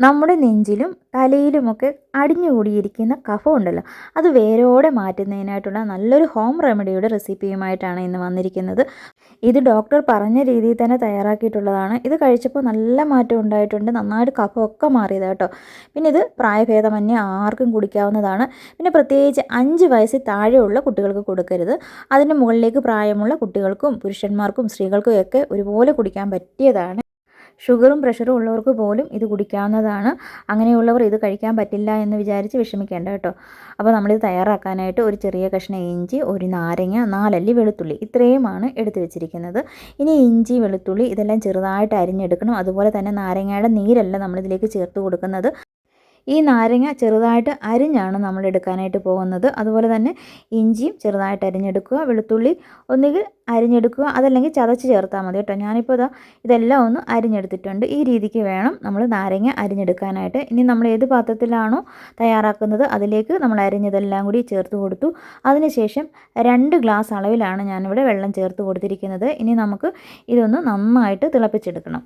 നമ്മുടെ നെഞ്ചിലും തലയിലുമൊക്കെ അടിഞ്ഞുകൂടിയിരിക്കുന്ന കഫം ഉണ്ടല്ലോ അത് വേരോടെ മാറ്റുന്നതിനായിട്ടുള്ള നല്ലൊരു ഹോം റെമഡിയുടെ റെസിപ്പിയുമായിട്ടാണ് ഇന്ന് വന്നിരിക്കുന്നത്. ഇത് ഡോക്ടർ പറഞ്ഞ രീതിയിൽ തന്നെ തയ്യാറാക്കിയിട്ടുള്ളതാണ്. ഇത് കഴിച്ചപ്പോൾ നല്ല മാറ്റം ഉണ്ടായിട്ടുണ്ട്. നന്നായിട്ട് കഫമൊക്കെ മാറിയത് കേട്ടോ. പിന്നെ ഇത് പ്രായഭേദമന്യേ ആർക്കും കുടിക്കാവുന്നതാണ്. പിന്നെ പ്രത്യേകിച്ച് അഞ്ച് വയസ്സിൽ താഴെയുള്ള കുട്ടികൾക്ക് കൊടുക്കരുത്. അതിന് മുകളിലേക്ക് പ്രായമുള്ള കുട്ടികൾക്കും പുരുഷന്മാർക്കും സ്ത്രീകൾക്കും ഒക്കെ ഒരുപോലെ കുടിക്കാൻ പറ്റിയതാണ്. ഷുഗറും പ്രഷറും ഉള്ളവർക്ക് പോലും ഇത് കുടിക്കാവുന്നതാണ്. അങ്ങനെയുള്ളവർ ഇത് കഴിക്കാൻ പറ്റില്ല എന്ന് വിചാരിച്ച് വിഷമിക്കേണ്ട കേട്ടോ. അപ്പോൾ നമ്മളിത് തയ്യാറാക്കാനായിട്ട് ഒരു ചെറിയ കഷ്ണം ഇഞ്ചി ഒരു നാരങ്ങ നാലല്ലി വെളുത്തുള്ളി ഇത്രയുമാണ് എടുത്തു വെച്ചിരിക്കുന്നത്. ഇനി ഇഞ്ചി വെളുത്തുള്ളി ഇതെല്ലാം ചെറുതായിട്ട് അരിഞ്ഞെടുക്കണം. അതുപോലെ തന്നെ നാരങ്ങയുടെ നീരല്ല നമ്മളിതിലേക്ക് ചേർത്ത് കൊടുക്കുന്നത്. ഈ നാരങ്ങ ചെറുതായിട്ട് അരിഞ്ഞാണ് നമ്മൾ എടുക്കാനായിട്ട് പോകുന്നത്. അതുപോലെ തന്നെ ഇഞ്ചിയും ചെറുതായിട്ട് അരിഞ്ഞെടുക്കുക വെളുത്തുള്ളി ഒന്നുകിൽ അരിഞ്ഞെടുക്കുക അതല്ലെങ്കിൽ ചതച്ച് ചേർത്താൽ മതി കേട്ടോ. ഞാനിപ്പോൾ ഇതാ ഇതെല്ലാം ഒന്ന് അരിഞ്ഞെടുത്തിട്ടുണ്ട്. ഈ രീതിക്ക് വേണം നമ്മൾ നാരങ്ങ അരിഞ്ഞെടുക്കാനായിട്ട്. ഇനി നമ്മൾ ഏത് പാത്രത്തിലാണോ തയ്യാറാക്കുന്നത് അതിലേക്ക് നമ്മൾ അരിഞ്ഞതെല്ലാം കൂടി ചേർത്ത് കൊടുത്തു. അതിനുശേഷം രണ്ട് ഗ്ലാസ് അളവിലാണ് ഞാനിവിടെ വെള്ളം ചേർത്ത് കൊടുത്തിരിക്കുന്നത്. ഇനി നമുക്ക് ഇതൊന്ന് നന്നായിട്ട് തിളപ്പിച്ചെടുക്കണം.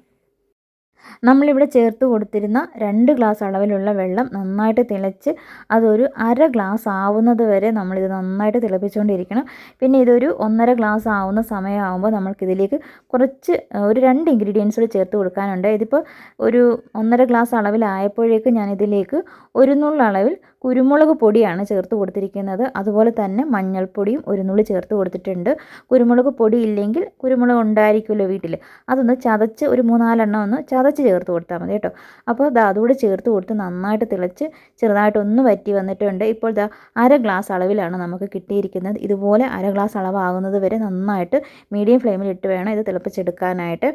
നമ്മളിവിടെ ചേർത്ത് കൊടുത്തിരുന്ന രണ്ട് ഗ്ലാസ് അളവിലുള്ള വെള്ളം നന്നായിട്ട് തിളച്ച് അതൊരു അര ഗ്ലാസ് ആവുന്നത് വരെ നമ്മളിത് നന്നായിട്ട് തിളപ്പിച്ചുകൊണ്ടിരിക്കണം പിന്നെ ഇതൊരു ഒന്നര ഗ്ലാസ് ആവുന്ന സമയമാകുമ്പോൾ നമ്മൾക്കിതിലേക്ക് കുറച്ച് ഒരു രണ്ട് ഇൻഗ്രീഡിയൻസ് കൂടി ചേർത്ത് കൊടുക്കാനുണ്ട്. ഇതിപ്പോൾ ഒരു ഒന്നര ഗ്ലാസ് അളവിലായപ്പോഴേക്ക് ഞാനിതിലേക്ക് ഒരു നുള്ള അളവിൽ കുരുമുളക് പൊടിയാണ് ചേർത്ത് കൊടുത്തിരിക്കുന്നത്. അതുപോലെ തന്നെ മഞ്ഞൾപ്പൊടിയും ഒരു നുള്ളി ചേർത്ത് കൊടുത്തിട്ടുണ്ട്. കുരുമുളക് പൊടി ഇല്ലെങ്കിൽ കുരുമുളക് ഉണ്ടായിരിക്കുമല്ലോ വീട്ടിൽ അതൊന്ന് ചതച്ച് ഒരു മൂന്നാലെണ്ണം ഒന്ന് ചതച്ച് ചേർത്ത് കൊടുത്താൽ മതി കേട്ടോ. അപ്പോൾ ദാ അതുകൂടി ചേർത്ത് കൊടുത്ത് നന്നായിട്ട് തിളച്ച് ചെറുതായിട്ടൊന്ന് വറ്റി വന്നിട്ടുണ്ട്. ഇപ്പോൾ ദാ അര ഗ്ലാസ് അളവിലാണ് നമുക്ക് കിട്ടിയിരിക്കുന്നത്. ഇതുപോലെ അര ഗ്ലാസ് അളവാകുന്നത് വരെ നന്നായിട്ട് മീഡിയം ഫ്ലെയിമിൽ ഇട്ട് വേണം ഇത് തിളപ്പിച്ചെടുക്കാനായിട്ട്.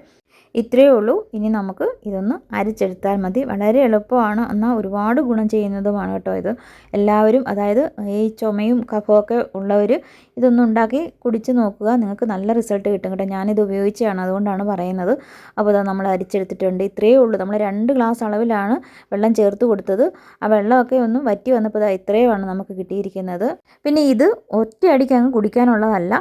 ഇത്രയേ ഉള്ളൂ. ഇനി നമുക്ക് ഇതൊന്ന് അരിച്ചെടുത്താൽ മതി. വളരെ എളുപ്പമാണ്. എന്നാൽ ഒരുപാട് ഗുണം ചെയ്യുന്നതുമാണ് കേട്ടോ ഇത്. എല്ലാവരും അതായത് ഈ ചുമയും കഫമൊക്കെ ഉള്ളവർ ഇതൊന്നും ഉണ്ടാക്കി കുടിച്ച് നോക്കുക. നിങ്ങൾക്ക് നല്ല റിസൾട്ട് കിട്ടും കേട്ടോ. ഞാനിത് ഉപയോഗിച്ചാണ് അതുകൊണ്ടാണ് പറയുന്നത്. അപ്പോൾ അത് നമ്മൾ അരിച്ചെടുത്തിട്ടുണ്ട്. ഇത്രയേ ഉള്ളൂ. നമ്മൾ രണ്ട് ഗ്ലാസ് അളവിലാണ് വെള്ളം ചേർത്ത് കൊടുത്തത്. ആ വെള്ളമൊക്കെ ഒന്ന് വറ്റി വന്നപ്പോൾ ഇതാ ഇത്രയുമാണ് നമുക്ക് കിട്ടിയിരിക്കുന്നത്. പിന്നെ ഇത് ഒറ്റയടിക്ക് അങ്ങ് കുടിക്കാനുള്ളതല്ല.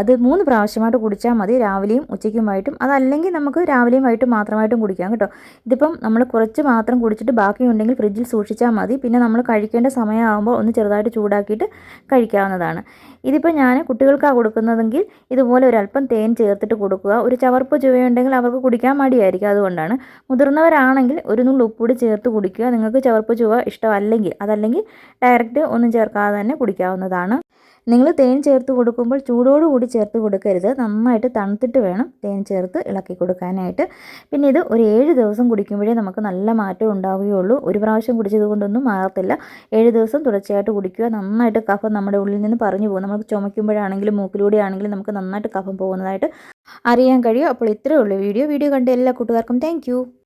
അത് മൂന്ന് പ്രാവശ്യമായിട്ട് കുടിച്ചാൽ മതി. രാവിലെയും ഉച്ചയ്ക്കും വൈകിട്ടും. അതല്ലെങ്കിൽ നമുക്ക് രാവിലെയും വൈകിട്ടും മാത്രമായിട്ടും കുടിക്കാം കേട്ടോ. ഇതിപ്പം നമ്മൾ കുറച്ച് മാത്രം കുടിച്ചിട്ട് ബാക്കിയുണ്ടെങ്കിൽ ഫ്രിഡ്ജിൽ സൂക്ഷിച്ചാൽ മതി. പിന്നെ നമ്മൾ കഴിക്കേണ്ട സമയമാകുമ്പോൾ ഒന്ന് ചെറുതായിട്ട് ചൂടാക്കിയിട്ട് കഴിക്കാവുന്നതാണ്. ഇതിപ്പോൾ ഞാൻ കുട്ടികൾക്കാണ് കൊടുക്കുന്നതെങ്കിൽ ഇതുപോലെ ഒരല്പം തേൻ ചേർത്തിട്ട് കൊടുക്കുക. ഒരു ചവർപ്പ് ചുവയുണ്ടെങ്കിൽ അവർക്ക് കുടിക്കാൻ മടിയായിരിക്കും അതുകൊണ്ടാണ്. മുതിർന്നവരാണെങ്കിൽ ഒരു നുള്ളു ഉപ്പൂടി ചേർത്ത് കുടിക്കുക. നിങ്ങൾക്ക് ചവർപ്പ് ചുവ ഇഷ്ടമല്ലെങ്കിൽ അതല്ലെങ്കിൽ ഡയറക്റ്റ് ഒന്നും ചേർക്കാതെ തന്നെ കുടിക്കാവുന്നതാണ്. നിങ്ങൾ തേൻ ചേർത്ത് കൊടുക്കുമ്പോൾ ചൂടോടുകൂടി ചേർത്ത് കൊടുക്കരുത്. നന്നായിട്ട് തണുത്തിട്ട് വേണം തേൻ ചേർത്ത് ഇളക്കി കൊടുക്കാനായിട്ട്. പിന്നെ ഇത് ഒരു ഏഴ് ദിവസം കുടിക്കുമ്പോഴേ നമുക്ക് നല്ല മാറ്റം ഉണ്ടാവുകയുള്ളൂ. ഒരു പ്രാവശ്യം കുടിച്ചത് കൊണ്ടൊന്നും മാറത്തില്ല. ഏഴ് ദിവസം തുടർച്ചയായിട്ട് കുടിക്കുക. നന്നായിട്ട് കഫം നമ്മുടെ ഉള്ളിൽ നിന്ന് പറഞ്ഞു പോകും. ചുമയ്ക്കുമ്പോഴാണെങ്കിലും മൂക്കിലൂടെ ആണെങ്കിലും നമുക്ക് നന്നായിട്ട് കഫം പോകുന്നതായിട്ട് അറിയാൻ കഴിയും. അപ്പോൾ ഇത്രയേ ഉള്ളൂ വീഡിയോ. വീഡിയോ കണ്ട എല്ലാ കൂട്ടുകാർക്കും താങ്ക്